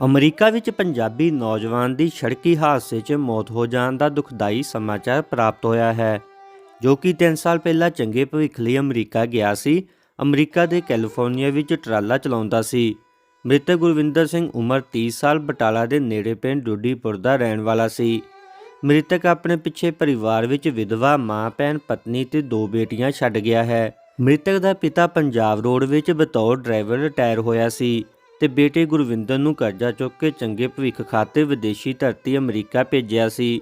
America ਵਿੱਚ ਪੰਜਾਬੀ ਨੌਜਵਾਨ ਦੀ ਸੜਕੀ ਹਾਦਸੇ 'ਚ ਮੌਤ ਹੋ ਜਾਣ ਦਾ ਦੁਖਦਾਈ ਸਮਾਚਾਰ ਪ੍ਰਾਪਤ ਹੋਇਆ ਹੈ, ਜੋ ਕਿ 3 ਸਾਲ ਪਹਿਲਾਂ ਚੰਗੇ ਭਵਿੱਖ ਲਈ ਅਮਰੀਕਾ ਗਿਆ ਸੀ। ਅਮਰੀਕਾ ਦੇ ਕੈਲੀਫੋਰਨੀਆ ਵਿੱਚ ਟਰਾਲਾ ਚਲਾਉਂਦਾ ਸੀ। ਮ੍ਰਿਤਕ ਗੁਰਵਿੰਦਰ ਸਿੰਘ ਉਮਰ 30 ਸਾਲ, ਬਟਾਲਾ ਦੇ ਨੇੜੇ ਪਿੰਡ ਡੁੱਡੀਪੁਰ ਦਾ ਰਹਿਣ ਵਾਲਾ ਸੀ। ਮ੍ਰਿਤਕ ਆਪਣੇ ਪਿੱਛੇ ਪਰਿਵਾਰ ਵਿੱਚ ਵਿਧਵਾ, ਮਾਂ, ਭੈਣ, ਪਤਨੀ ਤੇ ਦੋ ਬੇਟੀਆਂ ਛੱਡ ਗਿਆ ਹੈ। ਮ੍ਰਿਤਕ ਦਾ ਪਿਤਾ ਪੰਜਾਬ ਰੋਡ ਵਿੱਚ ਬਤੌਰ ਡਰਾਈਵਰ ਰਿਟਾਇਰ ਹੋਇਆ ਸੀ। ਤੇ ਬੇਟੇ ਗੁਰਵਿੰਦਰ ਨੂੰ ਕਰਜ਼ਾ ਚੁੱਕ ਕੇ ਚੰਗੇ ਭਵਿੱਖ ਖਾਤੇ ਵਿਦੇਸ਼ੀ ਧਰਤੀ ਅਮਰੀਕਾ ਭੇਜਿਆ ਸੀ।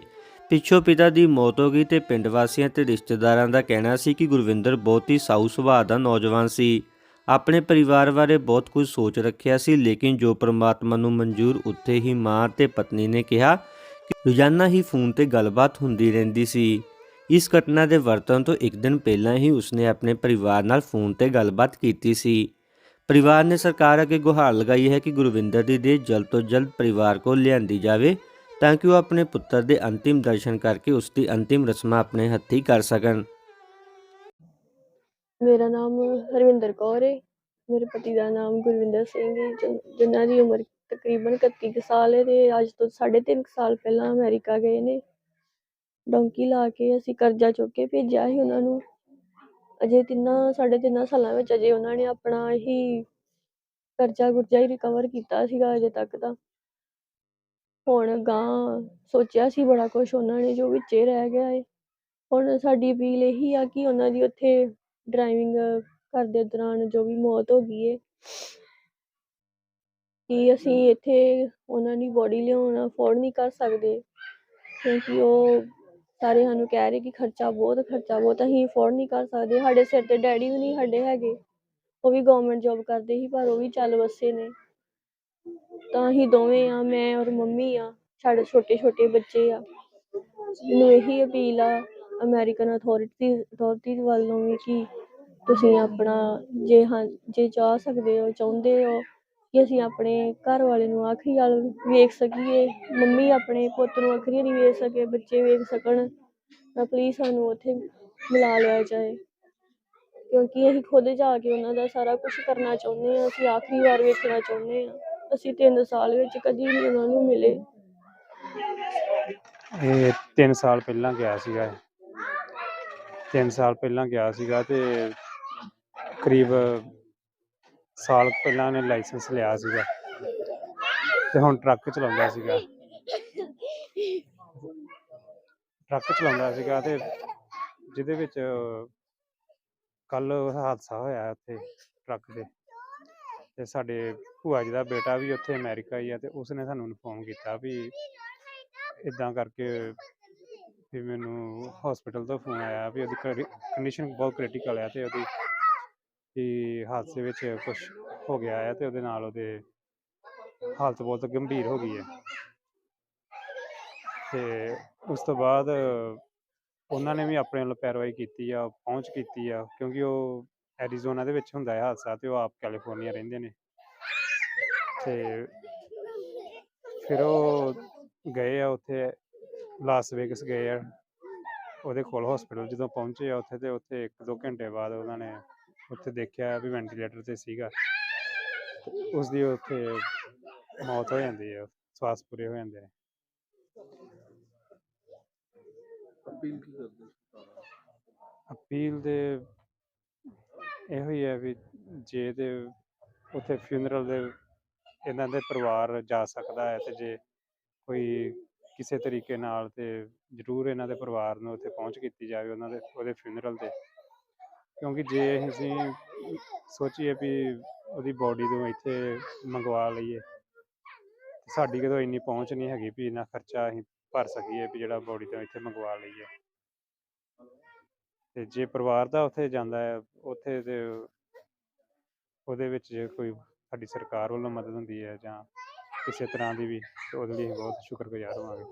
ਪਿੱਛੋਂ ਪਿਤਾ ਦੀ ਮੌਤ ਹੋ ਗਈ ਤੇ ਪਿੰਡ ਵਾਸੀਆਂ ਤੇ ਰਿਸ਼ਤੇਦਾਰਾਂ ਦਾ ਕਹਿਣਾ ਸੀ ਕਿ ਗੁਰਵਿੰਦਰ ਬਹੁਤ ਹੀ ਸਾਊ ਸੁਭਾਅ ਦਾ ਨੌਜਵਾਨ ਸੀ। ਆਪਣੇ ਪਰਿਵਾਰ ਬਾਰੇ ਬਹੁਤ ਕੁਝ ਸੋਚ ਰੱਖਿਆ ਸੀ, ਲੇਕਿਨ ਜੋ ਪ੍ਰਮਾਤਮਾ ਨੂੰ ਮਨਜ਼ੂਰ ਉੱਥੇ ਹੀ ਮਾਂ ਤੇ ਪਤਨੀ ਨੇ ਕਿਹਾ ਕਿ ਰੋਜ਼ਾਨਾ ਹੀ ਫੋਨ ਤੇ ਗੱਲਬਾਤ ਹੁੰਦੀ ਰਹਿੰਦੀ ਸੀ। ਇਸ ਘਟਨਾ ਦੇ ਵਰਤਣ ਤੋਂ ਇੱਕ ਦਿਨ ਪਹਿਲਾਂ ਹੀ ਉਸਨੇ ਆਪਣੇ ਪਰਿਵਾਰ ਨਾਲ ਫੋਨ ਤੇ ਗੱਲਬਾਤ ਕੀਤੀ ਸੀ। ਪਰਿਵਾਰ ਨੇ ਸਰਕਾਰ ਅੱਗੇ ਗੁਹਾਰ ਲਗਾਈ ਹੈ ਕਿ ਗੁਰਵਿੰਦਰ ਦੀ ਦੇਹ ਜਲਦ ਤੋਂ ਜਲਦ ਪਰਿਵਾਰ ਕੋਲ ਲਿਆਂਦੀ ਜਾਵੇ ਤਾਂ ਕਿ ਉਹ ਆਪਣੇ ਪੁੱਤਰ ਦੇ ਅੰਤਿਮ ਦਰਸ਼ਨ ਕਰਕੇ ਉਸ ਦੀ ਅੰਤਿਮ ਰਸਮਾਂ ਆਪਣੇ ਹੱਥੀਂ ਕਰ ਸਕਣ। ਮੇਰਾ ਨਾਮ ਹਰਵਿੰਦਰ ਕੌਰ ਹੈ ਮੇਰੇ ਪਤੀ ਦਾ ਨਾਮ ਗੁਰਵਿੰਦਰ ਸਿੰਘ ਹੈ ਜਿਨ- ਜਿਨ੍ਹਾਂ ਦੀ ਉਮਰ ਤਕਰੀਬਨ 31 ਕੁ ਸਾਲ ਹੈ ਤੇ ਅੱਜ ਤੋਂ 3.5 ਸਾਲ ਪਹਿਲਾਂ ਅਮਰੀਕਾ ਗਏ ਨੇ। ਡੋਂਕੀ ਲਾ ਕੇ ਅਸੀਂ ਕਰਜ਼ਾ ਚੁੱਕ ਕੇ ਭੇਜਿਆ ਸੀ ਉਹਨਾਂ ਨੂੰ। ਅਜੇ ਤਿੰਨਾਂ, ਸਾਢੇ ਤਿੰਨਾਂ ਸਾਲਾਂ ਵਿੱਚ ਅਜੇ ਉਹਨਾਂ ਨੇ ਆਪਣਾ ਹੀ ਕਰਜ਼ਾ ਗੁਰਜ਼ਾ ਹੀ ਰਿਕਵਰ ਕੀਤਾ ਸੀਗਾ ਅਜੇ ਤੱਕ ਤਾਂ। ਹੁਣ ਗਾਂ ਸੋਚਿਆ ਸੀ ਬੜਾ ਕੁਛ, ਉਹਨਾਂ ਨੇ ਜੋ ਵਿੱਚੇ ਰਹਿ ਗਿਆ ਹੈ ਹੁਣ ਸਾਡੀ ਅਪੀਲ ਇਹੀ ਆ ਕਿ ਉਹਨਾਂ ਦੀ ਉੱਥੇ ਡਰਾਈਵਿੰਗ ਕਰਦੇ ਦੌਰਾਨ ਜੋ ਵੀ ਮੌਤ ਹੋ ਗਈ ਏ, ਕਿ ਅਸੀਂ ਇੱਥੇ ਉਹਨਾਂ ਦੀ ਬੋਡੀ ਲਿਆਉਣ ਅਫੋਰਡ ਨਹੀਂ ਕਰ ਸਕਦੇ। ਕਿਉਂਕਿ ਉਹ ਸਾਰੇ ਸਾਨੂੰ ਕਹਿ ਰਹੇ ਕਿ ਖਰਚਾ ਬਹੁਤ ਖਰਚਾ ਬਹੁਤ, ਅਸੀਂ ਅਫੋਰਡ ਨਹੀਂ ਕਰ ਸਕਦੇ। ਸਾਡੇ ਸਿਰ ਤੇ ਡੈਡੀ ਵੀ ਨਹੀਂ, ਸਾਡੇ ਹੈਗੇ। ਉਹ ਵੀ ਗਵਰਨਮੈਂਟ ਜੌਬ ਕਰਦੇ ਸੀ, ਪਰ ਉਹ ਵੀ ਚੱਲ ਵਸੇ ਨੇ। ਤਾਂ ਅਸੀਂ ਦੋਵੇਂ ਆ, ਮੈਂ ਔਰ ਮੰਮੀ ਆ, ਸਾਡੇ ਛੋਟੇ ਛੋਟੇ ਬੱਚੇ ਆ। ਮੈਨੂੰ ਇਹੀ ਅਪੀਲ ਆ ਅਮਰੀਕਨ ਅਥਾਰਟੀ ਅਥਾਰਟੀ ਵੱਲੋਂ ਵੀ ਕਿ ਤੁਸੀਂ ਆਪਣਾ, ਜੇ ਹਾਂ, ਜੇ ਚਾਹ ਸਕਦੇ ਹੋ, ਚਾਹੁੰਦੇ ਹੋ ਕਿ ਅਸੀਂ ਆਪਣੇ ਘਰ ਵਾਲੇ ਨੂੰ ਆਖਰੀ ਵਾਲ ਵੇਖ ਸਕੀਏ, ਮੰਮੀ ਆਪਣੇ ਪੁੱਤ ਨੂੰ ਆਖਰੀ ਵਾਰੀ ਵੇਖ ਸਕੇ, ਬੱਚੇ ਵੇਖ ਸਕਣ, ਤਾਂ ਪਲੀਜ਼ ਸਾਨੂੰ ਉੱਥੇ ਮਿਲਾ ਲਿਆ ਜਾਏ। ਕਿਉਂਕਿ ਅਸੀਂ ਖੁਦ ਜਾ ਕੇ ਉਹਨਾਂ ਦਾ ਸਾਰਾ ਕੁਝ ਕਰਨਾ ਚਾਹੁੰਦੇ ਹਾਂ, ਅਸੀਂ ਆਖਰੀ ਵਾਰ ਵੇਖਣਾ ਚਾਹੁੰਦੇ ਹਾਂ। ਅਸੀਂ ਤਿੰਨ ਸਾਲ ਵਿੱਚ ਕਦੀ ਨਹੀਂ ਉਹਨਾਂ ਨੂੰ ਮਿਲੇ। ਇਹ 3 ਸਾਲ ਪਹਿਲਾਂ ਗਿਆ ਸੀਗਾ ਇਹ। ਤਿੰਨ ਸਾਲ ਪਹਿਲਾਂ ਗਿਆ ਸੀਗਾ ਤੇ ਕਰੀਬ ਸਾਲ ਪਹਿਲਾਂ ਨੇ ਲਾਇਸੈਂਸ ਲਿਆ ਸੀਗਾ ਤੇ ਹੁਣ ਟਰੱਕ ਚਲਾਉਂਦਾ ਸੀਗਾ। ਟਰੱਕ ਚਲਾਉਂਦਾ ਸੀਗਾ ਤੇ ਜਿਹਦੇ ਵਿੱਚ ਕੱਲ ਹਾਦਸਾ ਹੋਇਆ ਉੱਥੇ ਟਰੱਕ ਦੇ ਤੇ ਸਾਡੇ ਭੂਆ ਜੀ ਦਾ ਬੇਟਾ ਵੀ ਉੱਥੇ ਅਮਰੀਕਾ ਹੀ ਆ ਤੇ ਉਸਨੇ ਸਾਨੂੰ ਇਨਫੋਰਮ ਕੀਤਾ ਵੀ ਇਦਾਂ ਕਰਕੇ ਵੀ ਮੈਨੂੰ ਹਸਪੀਟਲ ਤੋਂ ਫੋਨ ਆਇਆ ਵੀ ਉਹਦੀ ਕੰਡੀਸ਼ਨ ਬਹੁਤ ਕ੍ਰਿਟੀਕਲ ਆ ਤੇ ਉਹਦੀ ਵੀ ਹਾਦਸੇ ਵਿੱਚ ਕੁਝ ਹੋ ਗਿਆ ਹੈ ਤੇ ਉਹਦੇ ਨਾਲ ਉਹਦੇ ਹਾਲਤ ਬਹੁਤ ਗੰਭੀਰ ਹੋ ਗਈ ਹੈ। ਤੇ ਉਸ ਤੋਂ ਬਾਅਦ ਉਹਨਾਂ ਨੇ ਵੀ ਆਪਣੇ ਵੱਲੋਂ ਪੈਰਵਾਈ ਕੀਤੀ ਆ, ਪਹੁੰਚ ਕੀਤੀ ਆ, ਕਿਉਂਕਿ ਉਹ ਐਰੀਜ਼ੋਨਾ ਦੇ ਵਿੱਚ ਹੁੰਦਾ ਹੈ ਹਾਦਸਾ ਤੇ ਉਹ ਆਪ ਕੈਲੀਫੋਰਨੀਆ ਰਹਿੰਦੇ ਨੇ। ਤੇ ਫਿਰ ਉਹ ਗਏ ਆ ਉੱਥੇ ਲਾਸ ਵੇਗਸ ਗਏ ਆ। ਉਹਦੇ ਕੋਲ ਹਸਪੀਟਲ ਜਦੋਂ ਪਹੁੰਚੇ ਆ ਉੱਥੇ ਤੇ ਉੱਥੇ ਇੱਕ ਦੋ ਘੰਟੇ ਬਾਅਦ ਉਹਨਾਂ ਨੇ ਉੱਥੇ ਦੇਖਿਆ ਵੀ ਵੈਂਟੀਲੇਟਰ ਤੇ ਸੀਗਾ। ਉਸ ਦੀ ਉੱਥੇ ਮੌਤ ਹੋ ਜਾਂਦੀ ਹੈ ਸਵਾਸ ਪੂਰੇ ਹੋ ਜਾਂਦੇ ਨੇ। ਅਪੀਲ ਕੀ ਕਰਦੇ ਸਰਕਾਰ ਅਪੀਲ ਦੇ ਇਹੋ ਹੀ ਹੈ ਵੀ ਜੇ ਤੇ ਉੱਥੇ ਫਿਊਨਰਲ ਦੇ ਇਹਨਾਂ ਦੇ ਪਰਿਵਾਰ ਜਾ ਸਕਦਾ ਹੈ ਤੇ ਜੇ ਕੋਈ ਕਿਸੇ ਤਰੀਕੇ ਨਾਲ ਤੇ ਜ਼ਰੂਰ ਇਹਨਾਂ ਦੇ ਪਰਿਵਾਰ ਨੂੰ ਉੱਥੇ ਪਹੁੰਚ ਕੀਤੀ ਜਾਵੇ ਉਹਨਾਂ ਦੇ ਉਹਦੇ ਫਿਊਨਰਲ ਤੇ। ਕਿਉਂਕਿ ਜੇ ਅਸੀਂ ਸੋਚੀਏ ਵੀ ਉਹਦੀ ਬੋਡੀ ਤੋਂ ਇੱਥੇ ਮੰਗਵਾ ਲਈਏ ਸਾਡੀ ਕਦੋਂ ਇੰਨੀ ਪਹੁੰਚ ਨਹੀਂ ਹੈਗੀ ਵੀ ਇੰਨਾ ਖਰਚਾ ਅਸੀਂ ਭਰ ਸਕੀਏ ਵੀ ਜਿਹੜਾ ਬੋਡੀ ਤੋਂ ਇੱਥੇ ਮੰਗਵਾ ਲਈਏ। ਤੇ ਜੇ ਪਰਿਵਾਰ ਦਾ ਉੱਥੇ ਜਾਂਦਾ ਹੈ, ਉੱਥੇ ਤੇ ਉਹਦੇ ਵਿੱਚ ਜੇ ਕੋਈ ਸਾਡੀ ਸਰਕਾਰ ਵੱਲੋਂ ਮਦਦ ਹੁੰਦੀ ਹੈ ਜਾਂ ਕਿਸੇ ਤਰ੍ਹਾਂ ਦੀ ਵੀ, ਤੇ ਉਹਦੇ ਲਈ ਅਸੀਂ ਬਹੁਤ ਸ਼ੁਕਰਗੁਜ਼ਾਰ ਹੋਵਾਂਗੇ